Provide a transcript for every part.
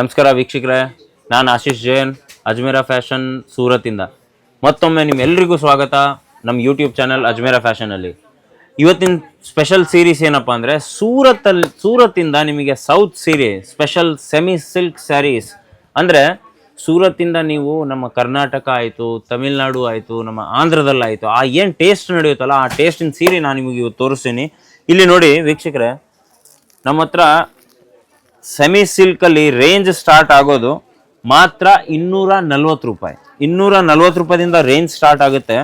ನಮಸ್ಕಾರ ವೀಕ್ಷಕರೇ, ನಾನು ಆಶೀಶ್ ಜೈನ್, ಅಜ್ಮೇರ ಫ್ಯಾಷನ್ ಸೂರತ್ತಿಂದ. ಮತ್ತೊಮ್ಮೆ ನಿಮ್ಮೆಲ್ಲರಿಗೂ ಸ್ವಾಗತ ನಮ್ಮ ಯೂಟ್ಯೂಬ್ ಚಾನಲ್ ಅಜ್ಮೇರ ಫ್ಯಾಷನಲ್ಲಿ ಇವತ್ತಿನ ಸ್ಪೆಷಲ್ ಸೀರೀಸ್ ಏನಪ್ಪ ಅಂದರೆ ಸೂರತ್ತಲ್ಲಿ ಸೂರತ್ತಿಂದ ನಿಮಗೆ ಸೌತ್ ಸೀರೆ ಸ್ಪೆಷಲ್ ಸೆಮಿ ಸಿಲ್ಕ್ ಸ್ಯಾರೀಸ್ ಅಂದರೆ ಸೂರತ್ತಿಂದ ನೀವು ನಮ್ಮ ಕರ್ನಾಟಕ ಆಯಿತು, ತಮಿಳ್ನಾಡು ಆಯಿತು, ನಮ್ಮ ಆಂಧ್ರದಲ್ಲಾಯಿತು ಆ ಏನು ಟೇಸ್ಟ್ ನಡೆಯುತ್ತಲ್ಲ ಆ ಟೇಸ್ಟಿನ ಸೀರೆ ನಾನು ನಿಮಗೆ ಇವತ್ತು ತೋರಿಸ್ತೀನಿ. ಇಲ್ಲಿ ನೋಡಿ ವೀಕ್ಷಕರೇ, ನಮ್ಮ ಹತ್ರ ಸೆಮಿ ಸಿಲ್ಕಲ್ಲಿ ರೇಂಜ್ ಸ್ಟಾರ್ಟ್ ಆಗೋದು ಮಾತ್ರ ಇನ್ನೂರ ನಲ್ವತ್ತು ರೂಪಾಯಿ. ಇನ್ನೂರ ನಲ್ವತ್ತು ರೂಪಾಯಿಂದ ರೇಂಜ್ ಸ್ಟಾರ್ಟ್ ಆಗುತ್ತೆ.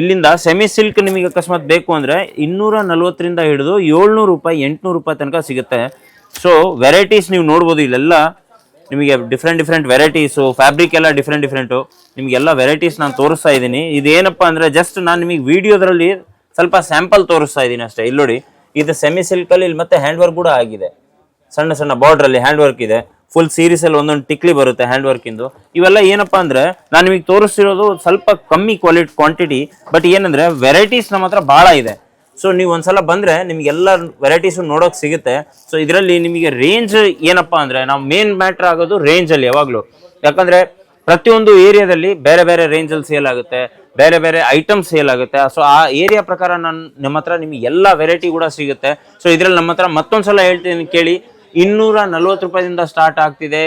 ಇಲ್ಲಿಂದ ಸೆಮಿ ಸಿಲ್ಕ್ ನಿಮಗೆ ಅಕಸ್ಮಾತ್ ಬೇಕು ಅಂದರೆ ಇನ್ನೂರ ನಲ್ವತ್ತರಿಂದ ಹಿಡಿದು ಏಳ್ನೂರು ರೂಪಾಯಿ, ಎಂಟುನೂರು ರೂಪಾಯಿ ತನಕ ಸಿಗುತ್ತೆ. ಸೊ ವೆರೈಟೀಸ್ ನೀವು ನೋಡ್ಬೋದು, ಇಲ್ಲೆಲ್ಲ ನಿಮಗೆ ಡಿಫ್ರೆಂಟ್ ಡಿಫ್ರೆಂಟ್ ವೆರೈಟೀಸು ಫ್ಯಾಬ್ರಿಕ್ ಎಲ್ಲ ಡಿಫ್ರೆಂಟ್ ಡಿಫ್ರೆಂಟು ನಿಮಗೆಲ್ಲ ವೆರೈಟೀಸ್ ನಾನು ತೋರಿಸ್ತಾ ಇದ್ದೀನಿ. ಇದೇನಪ್ಪ ಅಂದರೆ ಜಸ್ಟ್ ನಾನು ನಿಮಗೆ ವಿಡಿಯೋದ್ರಲ್ಲಿ ಸ್ವಲ್ಪ ಸ್ಯಾಂಪಲ್ ತೋರಿಸ್ತಾ ಇದ್ದೀನಿ ಅಷ್ಟೇ. ಇಲ್ಲಿ ನೋಡಿ, ಇದು ಸೆಮಿ ಸಿಲ್ಕಲ್ಲಿ ಇಲ್ಲಿ ಮತ್ತೆ ಹ್ಯಾಂಡ್ ವರ್ಕ್ ಕೂಡ ಆಗಿದೆ. ಸಣ್ಣ ಸಣ್ಣ ಬಾರ್ಡರ್ ಅಲ್ಲಿ ಹ್ಯಾಂಡ್ ವರ್ಕ್ ಇದೆ. ಫುಲ್ ಸೀರೀಸ್ ಅಲ್ಲಿ ಒಂದೊಂದು ಟಿಕ್ಲಿ ಬರುತ್ತೆ ಹ್ಯಾಂಡ್ ವರ್ಕ್ ಇಂದು. ಇವೆಲ್ಲ ಏನಪ್ಪಾ ಅಂದ್ರೆ ನಾನು ನಿಮಗೆ ತೋರಿಸ್ತಿರೋದು ಸ್ವಲ್ಪ ಕಮ್ಮಿ ಕ್ವಾಲಿಟಿ ಕ್ವಾಂಟಿಟಿ ಬಟ್ ಏನಂದ್ರೆ ವೆರೈಟೀಸ್ ನಮ್ಮ ಹತ್ರ ಬಹಳ ಇದೆ. ಸೊ ನೀವು ಒಂದ್ಸಲ ಬಂದ್ರೆ ನಿಮ್ಗೆ ಎಲ್ಲ ವೆರೈಟೀಸ್ ನೋಡೋಕ್ ಸಿಗುತ್ತೆ. ಸೊ ಇದರಲ್ಲಿ ನಿಮಗೆ ರೇಂಜ್ ಏನಪ್ಪಾ ಅಂದ್ರೆ ನಾವು ಮೇನ್ ಮ್ಯಾಟ್ರ್ ಆಗೋದು ರೇಂಜ್ ಅಲ್ಲಿ ಯಾವಾಗ್ಲೂ. ಯಾಕಂದ್ರೆ ಪ್ರತಿಯೊಂದು ಏರಿಯಾದಲ್ಲಿ ಬೇರೆ ಬೇರೆ ರೇಂಜ್ ಅಲ್ಲಿ ಸೇಲ್ ಆಗುತ್ತೆ, ಬೇರೆ ಬೇರೆ ಐಟಮ್ ಸೇಲ್ ಆಗುತ್ತೆ. ಸೊ ಆ ಏರಿಯಾ ಪ್ರಕಾರ ನಾನು ನಮ್ಮ ಹತ್ರ ನಿಮಗೆ ಎಲ್ಲ ವೆರೈಟಿ ಕೂಡ ಸಿಗುತ್ತೆ. ಸೊ ಇದ್ರಲ್ಲಿ ನಮ್ಮ ಹತ್ರ ಮತ್ತೊಂದ್ಸಲ ಹೇಳ್ತೀನಿ ಕೇಳಿ ಇನ್ನೂರ ನಲ್ವತ್ತು ರೂಪಾಯಿಂದ ಸ್ಟಾರ್ಟ್ ಆಗ್ತಿದೆ.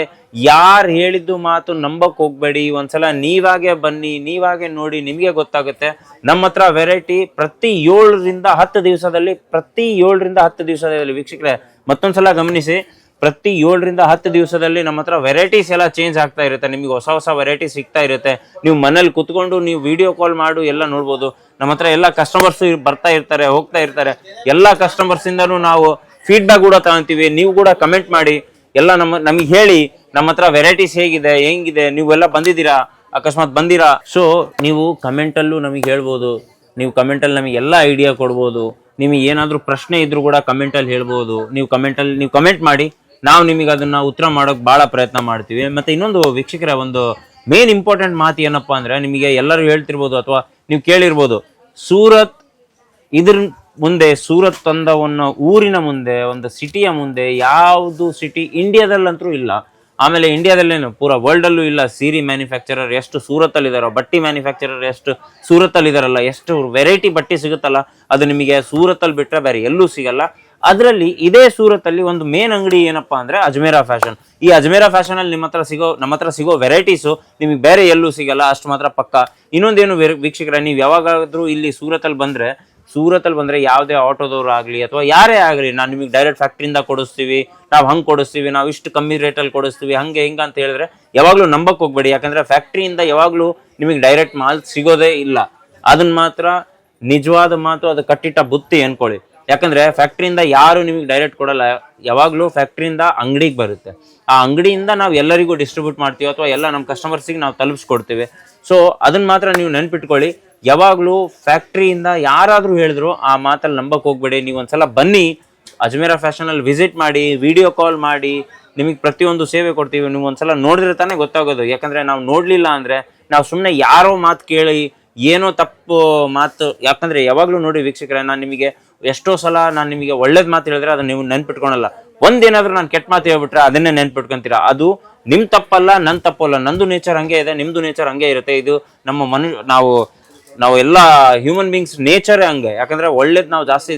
ಯಾರು ಹೇಳಿದ್ದು ಮಾತು ನಂಬಕ್ ಹೋಗ್ಬೇಡಿ. ಒಂದ್ಸಲ ನೀವಾಗೆ ಬನ್ನಿ, ನೀವಾಗೆ ನೋಡಿ, ನಿಮಗೆ ಗೊತ್ತಾಗುತ್ತೆ. ನಮ್ಮ ಹತ್ರ ವೆರೈಟಿ ಪ್ರತಿ ಏಳರಿಂದ ಹತ್ತು ದಿವಸದಲ್ಲಿ, ಪ್ರತಿ ಏಳರಿಂದ ಹತ್ತು ದಿವಸದಲ್ಲಿ ವೀಕ್ಷಕರೇ, ಮತ್ತೊಂದ್ಸಲ ಗಮನಿಸಿ, ಪ್ರತಿ ಏಳರಿಂದ ಹತ್ತು ದಿವಸದಲ್ಲಿ ನಮ್ಮ ಹತ್ರ ವೆರೈಟೀಸ್ ಎಲ್ಲ ಚೇಂಜ್ ಆಗ್ತಾ ಇರುತ್ತೆ. ನಿಮಗೆ ಹೊಸ ಹೊಸ ವೆರೈಟಿ ಸಿಗ್ತಾ ಇರುತ್ತೆ. ನೀವು ಮನೇಲಿ ಕುತ್ಕೊಂಡು ನೀವು ವಿಡಿಯೋ ಕಾಲ್ ಮಾಡು, ಎಲ್ಲ ನೋಡ್ಬೋದು. ನಮ್ಮ ಹತ್ರ ಎಲ್ಲ ಕಸ್ಟಮರ್ಸ್ ಬರ್ತಾ ಇರ್ತಾರೆ, ಹೋಗ್ತಾ ಇರ್ತಾರೆ. ಎಲ್ಲ ಕಸ್ಟಮರ್ಸಿಂದನೂ ನಾವು ಫೀಡ್ಬ್ಯಾಕ್ ಕೂಡ ತಗೊಂತೀವಿ. ನೀವು ಕೂಡ ಕಮೆಂಟ್ ಮಾಡಿ, ಎಲ್ಲ ನಮ್ಮ, ನಮಗೆ ಹೇಳಿ, ನಮ್ಮ ಹತ್ರ ವೆರೈಟೀಸ್ ಹೇಗಿದೆ, ಹೆಂಗಿದೆ, ನೀವೆಲ್ಲ ಬಂದಿದ್ದೀರಾ, ಅಕಸ್ಮಾತ್ ಬಂದಿರಾ? ಸೊ ನೀವು ಕಮೆಂಟಲ್ಲೂ ನಮಗೆ ಹೇಳ್ಬೋದು. ನೀವು ಕಮೆಂಟಲ್ಲಿ ನಮಗೆ ಎಲ್ಲ ಐಡಿಯಾ ಕೊಡ್ಬೋದು. ನಿಮಗೆ ಏನಾದರೂ ಪ್ರಶ್ನೆ ಇದ್ರೂ ಕೂಡ ಕಮೆಂಟಲ್ಲಿ ಹೇಳ್ಬೋದು. ನೀವು ಕಮೆಂಟಲ್ಲಿ ನೀವು ಕಮೆಂಟ್ ಮಾಡಿ, ನಾವು ನಿಮಗೆ ಅದನ್ನು ಉತ್ತರ ಮಾಡೋಕೆ ಭಾಳ ಪ್ರಯತ್ನ ಮಾಡ್ತೀವಿ. ಮತ್ತೆ ಇನ್ನೊಂದು ವೀಕ್ಷಕರ, ಒಂದು ಮೇನ್ ಇಂಪಾರ್ಟೆಂಟ್ ಮಾತು ಏನಪ್ಪ ಅಂದ್ರೆ, ನಿಮಗೆ ಎಲ್ಲರೂ ಹೇಳ್ತಿರ್ಬೋದು ಅಥವಾ ನೀವು ಕೇಳಿರ್ಬೋದು. ಸೂರತ್ ಇದ್ರ ಮುಂದೆ ಸೂರತ್ ತಂದ ಒಂದು ಊರಿನ ಮುಂದೆ, ಒಂದು ಸಿಟಿಯ ಮುಂದೆ, ಯಾವುದು ಸಿಟಿ ಇಂಡಿಯಾದಲ್ಲಂತೂ ಇಲ್ಲ. ಆಮೇಲೆ ಇಂಡಿಯಾದಲ್ಲೇನು? ಪೂರ ವರ್ಲ್ಡಲ್ಲೂ ಇಲ್ಲ. ಸೀರೆ ಮ್ಯಾನುಫ್ಯಾಕ್ಚರರ್ ಎಷ್ಟು ಸೂರತ್ತಲ್ಲಿ ಇದಾರೋ ಬಟ್ಟಿ ಮ್ಯಾನುಫ್ಯಾಕ್ಚರರ್ ಎಷ್ಟು ಸೂರತ್ತಲ್ಲಿ ಇದಾರಲ್ಲ ಎಷ್ಟು ವೆರೈಟಿ ಬಟ್ಟೆ ಸಿಗುತ್ತಲ್ಲ, ಅದು ನಿಮಗೆ ಸೂರತ್ತಲ್ಲಿ ಬಿಟ್ಟರೆ ಬೇರೆ ಎಲ್ಲೂ ಸಿಗಲ್ಲ. ಅದರಲ್ಲಿ ಇದೇ ಸೂರತ್ತಲ್ಲಿ ಒಂದು ಮೇನ್ ಅಂಗಡಿ ಏನಪ್ಪಾ ಅಂದ್ರೆ ಅಜ್ಮೇರಾ ಫ್ಯಾಷನ್ ಈ ಅಜ್ಮೇರಾ ಫ್ಯಾಷನ್ ಅಲ್ಲಿ ನಿಮ್ಮ ಹತ್ರ ಸಿಗೋ, ನಮ್ಮ ಹತ್ರ ಸಿಗೋ ವೆರೈಟೀಸು ನಿಮಗೆ ಬೇರೆ ಎಲ್ಲೂ ಸಿಗಲ್ಲ, ಅಷ್ಟು ಮಾತ್ರ ಪಕ್ಕ. ಇನ್ನೊಂದೇನು ವೀಕ್ಷಕರೇ, ನೀವು ಯಾವಾಗಾದರೂ ಇಲ್ಲಿ ಸೂರತ್ತಲ್ಲಿ ಬಂದ್ರೆ ಸೂರತ್ತಲ್ಲಿ ಬಂದ್ರೆ ಯಾವುದೇ ಆಟೋದವ್ರು ಆಗಲಿ ಅಥವಾ ಯಾರೇ ಆಗಲಿ, ನಾನು ನಿಮಗೆ ಡೈರೆಕ್ಟ್ ಫ್ಯಾಕ್ಟ್ರಿಯಿಂದ ಕೊಡಿಸ್ತೀವಿ, ನಾವು ಹಂಗೆ ಕೊಡಿಸ್ತೀವಿ, ನಾವು ಇಷ್ಟು ಕಮ್ಮಿ ರೇಟಲ್ಲಿ ಕೊಡಿಸ್ತೀವಿ, ಹಂಗೆ ಹಿಂಗೆ ಅಂತ ಹೇಳಿದ್ರೆ ಯಾವಾಗಲೂ ನಂಬಕ್ ಹೋಗ್ಬೇಡಿ. ಯಾಕಂದ್ರೆ ಫ್ಯಾಕ್ಟ್ರಿಯಿಂದ ಯಾವಾಗಲೂ ನಿಮಗೆ ಡೈರೆಕ್ಟ್ ಮಾಲ್ ಸಿಗೋದೇ ಇಲ್ಲ. ಅದನ್ನ ಮಾತ್ರ ನಿಜವಾದ ಮಾತು ಅದು ಕಟ್ಟಿಟ್ಟ ಬುತ್ತಿ ಅನ್ಕೊಳ್ಳಿ. ಯಾಕಂದ್ರೆ ಫ್ಯಾಕ್ಟ್ರಿಯಿಂದ ಯಾರು ನಿಮಗೆ ಡೈರೆಕ್ಟ್ ಕೊಡಲ್ಲ, ಯಾವಾಗಲೂ ಫ್ಯಾಕ್ಟ್ರಿಯಿಂದ ಅಂಗಡಿಗೆ ಬರುತ್ತೆ. ಆ ಅಂಗಡಿಯಿಂದ ನಾವು ಎಲ್ಲರಿಗೂ ಡಿಸ್ಟ್ರಿಬ್ಯೂಟ್ ಮಾಡ್ತೀವಿ ಅಥವಾ ಎಲ್ಲ ನಮ್ಮ ಕಸ್ಟಮರ್ಸಿಗೆ ನಾವು ತಲುಪಿಸ್ಕೊಡ್ತೀವಿ. ಸೊ ಅದನ್ನ ಮಾತ್ರ ನೀವು ನೆನ್ಪಿಟ್ಕೊಳ್ಳಿ. ಯಾವಾಗಲೂ ಫ್ಯಾಕ್ಟ್ರಿಯಿಂದ ಯಾರಾದರೂ ಹೇಳಿದ್ರು, ಆ ಮಾತಲ್ಲಿ ನಂಬಕ್ ಹೋಗ್ಬೇಡಿ. ನೀವು ಒಂದ್ಸಲ ಬನ್ನಿ, ಅಜ್ಮೇರಾ ಫ್ಯಾಷನಲ್ಲಿ ವಿಸಿಟ್ ಮಾಡಿ ವಿಡಿಯೋ ಕಾಲ್ ಮಾಡಿ, ನಿಮಗೆ ಪ್ರತಿಯೊಂದು ಸೇವೆ ಕೊಡ್ತೀವಿ. ನೀವು ಒಂದ್ಸಲ ನೋಡಿದ್ರೆ ತಾನೇ ಗೊತ್ತಾಗೋದು. ಯಾಕಂದ್ರೆ ನಾವು ನೋಡ್ಲಿಲ್ಲ ಅಂದ್ರೆ, ನಾವು ಸುಮ್ಮನೆ ಯಾರೋ ಮಾತು ಕೇಳಿ, ಏನೋ ತಪ್ಪು ಮಾತು, ಯಾಕಂದ್ರೆ ಯಾವಾಗಲೂ ನೋಡಿ ವೀಕ್ಷಕರೇ, ನಾನು ನಿಮಗೆ ಎಷ್ಟೋ ಸಲ ನಾನು ನಿಮಗೆ ಒಳ್ಳೇದು ಮಾತು ಹೇಳಿದ್ರೆ ಅದನ್ನ ನೀವು ನೆನ್ಪಿಟ್ಕೊಳಲ್ಲ. ಒಂದೇನಾದ್ರೂ ನಾನು ಕೆಟ್ಟ ಮಾತು ಹೇಳ್ಬಿಟ್ರೆ ಅದನ್ನೇ ನೆನ್ಪಿಟ್ಕೊಂತೀರಾ? ಅದು ನಿಮ್ ತಪ್ಪಲ್ಲ ನನ್ನ ತಪ್ಪಲ್ಲ, ನಂದು ನೇಚರ್ ಹಂಗೆ ಇದೆ, ನಿಮ್ದು ನೇಚರ್ ಹಂಗೆ ಇರುತ್ತೆ. ಇದು ನಮ್ಮ ಮನು, ನಾವು ನಾವು ಎಲ್ಲ ಹ್ಯೂಮನ್ ಬೀಯಿಂಗ್ಸ್ ನೇಚರೇ ಹಂಗೆ. ಯಾಕಂದ್ರೆ ಒಳ್ಳೇದು ನಾವು ಜಾಸ್ತಿ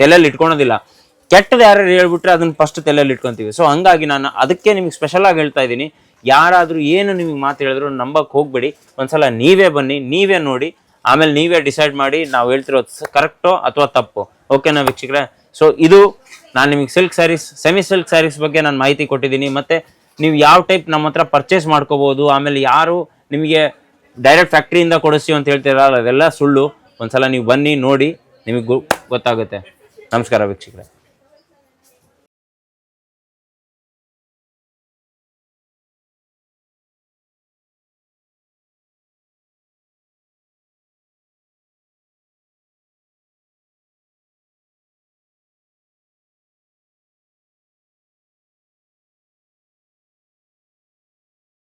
ತಲೆಯಲ್ಲಿ ಇಟ್ಕೊಳೋದಿಲ್ಲ. ಕೆಟ್ಟದ ಯಾರು ಹೇಳ್ಬಿಟ್ರೆ ಅದನ್ನ ಫಸ್ಟ್ ತಲೆಯಲ್ಲಿ ಇಟ್ಕೊಂತೀವಿ. ಸೊ ಹಂಗಾಗಿ ನಾನು ಅದಕ್ಕೆ ನಿಮಗೆ ಸ್ಪೆಷಲ್ ಆಗಿ ಹೇಳ್ತಾ ಇದ್ದೀನಿ. ಯಾರಾದರೂ ಏನು ನಿಮಗೆ ಮಾತು ಹೇಳಿದ್ರು ನಂಬಕ್ಕೆ ಹೋಗ್ಬೇಡಿ. ಒಂದ್ಸಲ ನೀವೇ ಬನ್ನಿ, ನೀವೇ ನೋಡಿ. ಆಮೇಲೆ ನೀವೇ ಡಿಸೈಡ್ ಮಾಡಿ ನಾವು ಹೇಳ್ತಿರೋದು ಕರೆಕ್ಟೋ ಅಥವಾ ತಪ್ಪು? ಓಕೆನಾ ವೀಕ್ಷಕರೇ? ಸೊ ಇದು ನಾನು ನಿಮಗೆ silk sarees semi silk sarees ಬಗ್ಗೆ ನಾನು ಮಾಹಿತಿ ಕೊಟ್ಟಿದ್ದೀನಿ. ಮತ್ತು ನೀವು ಯಾವ ಟೈಪ್ ನಮ್ಮ ಹತ್ರ ಪರ್ಚೇಸ್ ಮಾಡ್ಕೋಬೋದು, ಆಮೇಲೆ ಯಾರು ನಿಮಗೆ ಡೈರೆಕ್ಟ್ ಫ್ಯಾಕ್ಟ್ರಿಯಿಂದ ಕೊಡಿಸಿ ಅಂತ ಹೇಳ್ತೀರಲ್ಲ ಅದೆಲ್ಲ ಸುಳ್ಳು. ಒಂದ್ಸಲ ನೀವು ಬನ್ನಿ, ನೋಡಿ, ನಿಮಗೆ ಗೊತ್ತಾಗುತ್ತೆ. ನಮಸ್ಕಾರ ವೀಕ್ಷಕರೇ.